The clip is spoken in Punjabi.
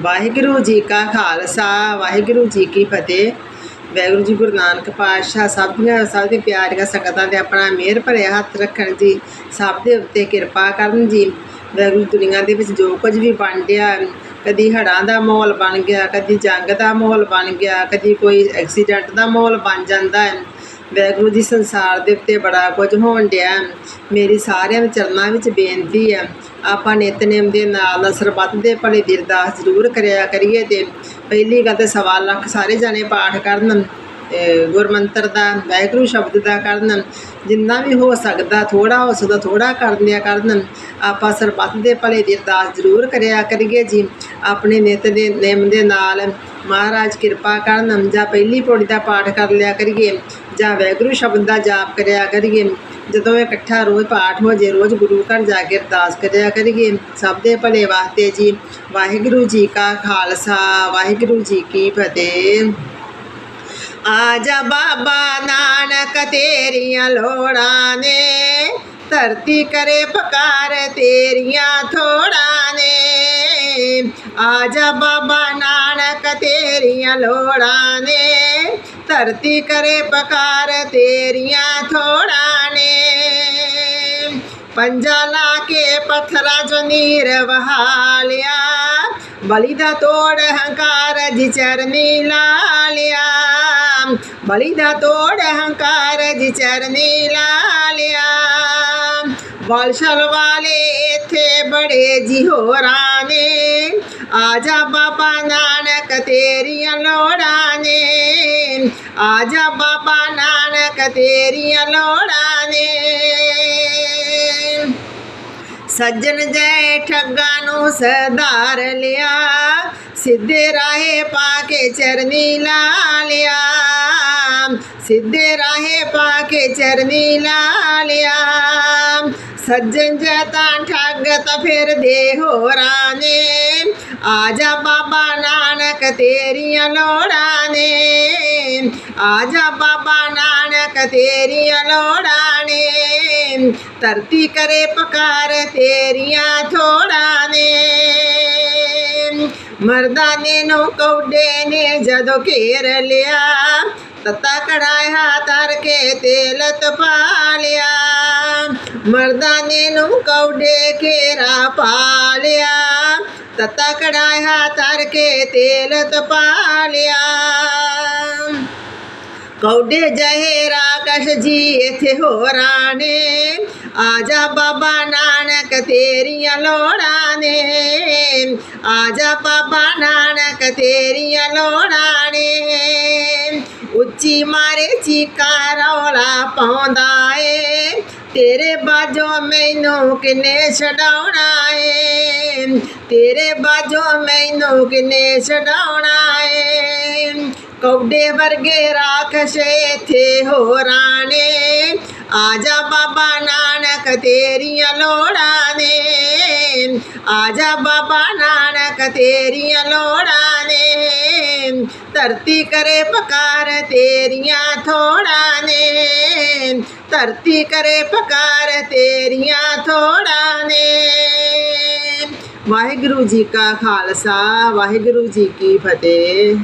ਵਾਹਿਗੁਰੂ ਜੀ ਕਾ ਖਾਲਸਾ, ਵਾਹਿਗੁਰੂ ਜੀ ਕੀ ਫਤਿਹ। ਵਾਹਿਗੁਰੂ ਜੀ ਗੁਰੂ ਨਾਨਕ ਪਾਤਸ਼ਾਹ, ਸਭ ਦੀਆਂ, ਸਭ ਦੇ ਪਿਆਰੀਆਂ ਸੰਗਤਾਂ ਤੇ ਆਪਣਾ ਮਿਹਰ ਭਰਿਆ ਹੱਥ ਰੱਖਣ ਜੀ। ਸਭ ਦੇ ਉੱਤੇ ਕਿਰਪਾ ਕਰਨ ਜੀ। ਵਾਹਿਗੁਰੂ ਦੁਨੀਆ ਦੇ ਵਿੱਚ ਜੋ ਕੁਝ ਵੀ ਬਣ ਗਿਆ ਕਦੀ ਹੜ੍ਹਾਂ ਦਾ ਮਾਹੌਲ ਬਣ ਗਿਆ, ਕਦੀ ਜੰਗ ਦਾ ਮਾਹੌਲ ਬਣ ਗਿਆ, ਕਦੀ ਕੋਈ ਐਕਸੀਡੈਂਟ ਦਾ ਮਾਹੌਲ ਬਣ ਜਾਂਦਾ ਹੈ। ਵਾਹਿਗੁਰੂ ਜੀ ਸੰਸਾਰ ਦੇ ਉੱਤੇ ਬੜਾ ਕੁਝ ਹੋਣ ਡਿਆ ਮੇਰੀ ਸਾਰਿਆਂ ਦੇ ਚਰਨਾਂ ਵਿੱਚ ਬੇਨਤੀ ਹੈ, ਆਪਾਂ ਨਿਤਨੇਮ ਦੇ ਨਾਲ ਨਾਲ ਸਰਬੱਤ ਦੇ ਭਲੇ ਦੀ ਅਰਦਾਸ ਜ਼ਰੂਰ ਕਰਿਆ ਕਰੀਏ ਤੇ ਪਹਿਲੀ ਗੱਲ ਤੇ ਸਵਾ ਲੱਖ ਸਾਰੇ ਜਾਣੇ ਪਾਠ ਕਰਨ। ਗੁਰਮੰਤਰ ਦਾ, ਵਾਹਿਗੁਰੂ ਸ਼ਬਦ ਦਾ ਕਰਨ ਜਿੰਨਾ ਵੀ ਹੋ ਸਕਦਾ ਥੋੜਾ ਹੋ ਸਕਦਾ ਥੋੜਾ ਕਰਨ ਦਿਆ ਕਰਨ ਆਪਾਂ ਸਰਬੱਤ ਦੇ ਭਲੇ ਦੀ ਅਰਦਾਸ ਜ਼ਰੂਰ ਕਰਿਆ ਕਰੀਏ ਜੀ। ਆਪਣੇ ਨਿਤ ਦੇ ਨੇਮ ਦੇ ਨਾਲ ਮਹਾਰਾਜ ਕਿਰਪਾ ਕਰਨ ਜਾਂ ਪਹਿਲੀ ਪੌੜੀ ਦਾ ਪਾਠ ਕਰ ਲਿਆ ਕਰੀਏ, ਜਾਂ ਵਾਹਿਗੁਰੂ ਸ਼ਬਦ ਦਾ ਜਾਪ ਕਰਿਆ ਕਰੀਏ, ਜਦੋਂ ਇਹ ਇਕੱਠਾ ਰੋਜ਼ ਪਾਠ ਹੋ ਜੇ, ਰੋਜ਼ ਗੁਰੂ ਘਰ ਜਾ ਕੇ ਅਰਦਾਸ ਕਰਿਆ ਕਰੀਏ। ਸਭ ਦੇ ਭਲੇ ਵਾਸਤੇ ਜੀ, ਵਾਹਿਗੁਰੂ ਜੀ ਕਾ ਖਾਲਸਾ, ਵਾਹਿਗੁਰੂ ਜੀ ਕੀ ਫਤਿਹ। ਆਜਾ ਬਾਬਾ ਨਾਨਕ, ਤੇਰੀਆਂ ਲੋੜਾਂ ਨੇ। ਧਰਤੀ ਕਰੇ ਪਕਾਰ ਤੇਰੀਆਂ ਥੋੜਾਂ ਨੇ। ਆਜਾ ਬਾਬਾ ਨਾਨਕ, ਤੇਰੀਆਂ ਲੋੜਾਂ ਨੇ। ਧਰਤੀ ਕਰੇ ਪੁਕਾਰ ਤੇਰੀਆਂ ਥੋੜਾਂ ਨੇ। ਪੰਜਾ ਲਾ ਕੇ ਪੱਥਰਾਂ ਜੋ ਨੀਰ ਵਹਾ ਲਿਆ ਬਲੀ ਦਾ ਤੋੜ, ਹੰਕਾਰ ਜੀ ਚਰਨੀ ਲਾ ਬਲੀ ਦਾ ਤੋੜ ਹੰਕਾਰ ਜੀ ਚਰਨੀ ਲਾ ਲਿਆ ਬਲਸ਼ਲ ਵਾਲੇ ਇੱਥੇ ਬੜੇ ਜੀ ਹੋਰਾਂ ਨੇ ਆਜਾ ਬਾਬਾ ਨਾਨਕ ਤੇਰੀਆਂ ਲੋੜਾਂ ਨੇ ਆਜਾ ਬਾਬਾ ਨਾਨਕ ਤੇਰੀਆਂ ਲੋੜਾਂ ਨੇ ਸੱਜਣ ਜੈ ਠੱਗਾਂ ਨੂੰ ਸਧਾਰ ਲਿਆ ਸਿੱਧੇ ਰਾਹੇ ਪਾ ਕੇ ਚਰਨੀ ਲਾ ਲਿਆ ਸਿੱਧੇ ਰਾਹੇ ਪਾ ਕੇ ਚਰਨੀ ਲਾ ਲਿਆ। ਸੱਜਣ ਜੈ ਠੱਗ ਤਾਂ ਫਿਰ ਹੋਰਾਂ ਨੇ। ਆਜਾ ਬਾਬਾ ਨਾਨਕ ਤੇਰੀਆਂ ਲੋੜਾਂ ਨੇ। ਆਜਾ ਬਾਬਾ ਨਾਨਕ ਤੇਰੀਆਂ ਲੋੜਾਂ ਨੇ। ਧਰਤੀ ਕਰੇ ਪੁਕਾਰ ਤੇਰੀਆਂ ਥੋੜਾਂ ਨੇ। ਮਰਦਾਨੇ ਨੂੰ ਕੌਡੇ ਨੇ ਜਦੋਂ ਘੇਰ ਲਿਆ। ਤਤਾ ਕੜਾਇਆ ਤਰ ਕੇ ਤੇਲ ਤਪਾ ਮਰਦਾਂ ਮਰਦਾਨੇ ਨੂੰ ਕੌਡੇ ਘੇਰਾ ਪਾਲਿਆ। ਤਤਾ ਕੜਾਇਆ ਤਰ ਕੇ ਤੇਲ ਤਪਾਲਿਆ। ਕੌਡੇ ਜਹੇ ਕਸ਼ ਜੀ ਇਥੇ ਹੋਰਾਂ ਨੇ। ਆਜਾ ਬਾਬਾ ਨਾਨਕ ਤੇਰੀਆਂ ਲੋੜਾਂ ਨੇ। ਆਜਾ ਬਾਬਾ ਨਾਨਕ ਤੇਰੀਆਂ ਲੋੜਾਂ ਨੇ। ਉੱਚੀ ਮਾਰੇ ਚੀਕਾਂ ਰੌਲਾ ਪਾਉਂਦਾ ਏ। ਤੇਰੇ ਬਾਜੋ ਮੈਨੂੰ ਕਿਨੇ ਛਡਾਉਣਾ ਏ। ਤੇਰੇ ਬਾਜੋ ਮੈਨੂੰ ਕਿਨੇ ਛਡਾਉਣਾ ਏ। ਕੌਡੇ ਵਰਗੇ ਰਾਖਸ਼ੇ ਇੱਥੇ ਹੋਰਾਂ ਨੇ। ਆਜਾ ਬਾਬਾ ਨਾਨਕ ਤੇਰੀਆਂ ਲੋੜਾਂ ਨੇ। ਆਜਾ ਬਾਬਾ ਨਾਨਕ, ਤੇਰੀਆਂ ਲੋੜਾਂ ਨੇ। ਧਰਤੀ ਕਰੇ ਪਕਾਰ, ਤੇਰੀਆਂ ਥੋੜਾਂ ਨੇ। ਧਰਤੀ ਕਰੇ ਪਕਾਰ, ਤੇਰੀਆਂ ਥੋੜਾਂ ਨੇ। ਵਾਹਿਗੁਰੂ ਜੀ ਕਾ ਖਾਲਸਾ, ਵਾਹਿਗੁਰੂ ਜੀ ਕੀ ਫਤਿਹ।